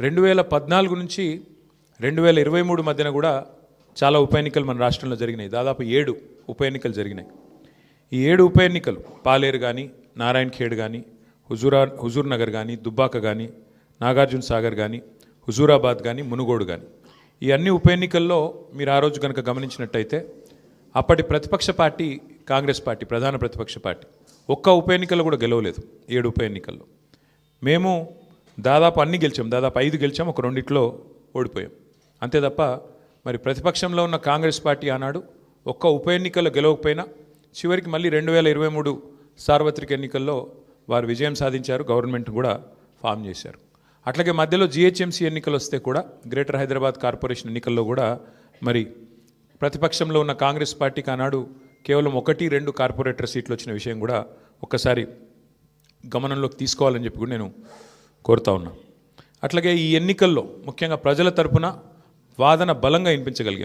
రెండు వేల పద్నాలుగు నుంచి రెండు వేల ఇరవై మూడు మధ్యన కూడా చాలా ఉప ఎన్నికలు మన రాష్ట్రంలో జరిగినాయి. దాదాపు ఏడు ఉప ఎన్నికలు జరిగినాయి. ఈ ఏడు ఉప ఎన్నికలు పాలేరు కానీ నారాయణ ఖేడ్ కానీ హుజూరా హుజూర్ నగర్ కానీ దుబ్బాక కానీ నాగార్జున సాగర్ కానీ హుజూరాబాద్ కానీ మునుగోడు కానీ ఈ అన్ని ఉప ఎన్నికల్లో మీరు ఆ రోజు కనుక గమనించినట్టయితే అప్పటి ప్రతిపక్ష పార్టీ కాంగ్రెస్ పార్టీ ప్రధాన ప్రతిపక్ష పార్టీ ఒక్క ఉప ఎన్నికల్లో కూడా గెలవలేదు. ఏడు ఉప ఎన్నికల్లో. మేము దాదాపు అన్ని గెలిచాం. దాదాపు ఐదు గెలిచాం ఒక రెండిట్లో ఓడిపోయాం. అంతే తప్ప మరి ప్రతిపక్షంలో ఉన్న కాంగ్రెస్ పార్టీ ఆనాడు ఒక్క ఉప ఎన్నికల్లో గెలవకపోయినా చివరికి మళ్ళీ రెండు వేల ఇరవై మూడు సార్వత్రిక ఎన్నికల్లో వారు విజయం సాధించారు గవర్నమెంట్ కూడా ఫామ్ చేశారు. అట్లాగే మధ్యలో జిహెచ్ఎంసీ ఎన్నికలు వస్తే కూడా గ్రేటర్ హైదరాబాద్ కార్పొరేషన్ ఎన్నికల్లో కూడా మరి ప్రతిపక్షంలో ఉన్న కాంగ్రెస్ పార్టీకి ఆనాడు కేవలం ఒకటి రెండు కార్పొరేటర్ సీట్లు వచ్చిన విషయం కూడా ఒక్కసారి గమనంలోకి తీసుకోవాలని చెప్పి కూడా నేను కోరుతా ఉన్నా. అట్లాగే ఈ ఎన్నికల్లో ముఖ్యంగా ప్రజల తరపున వాదన బలంగా వినిపించగలిగాం.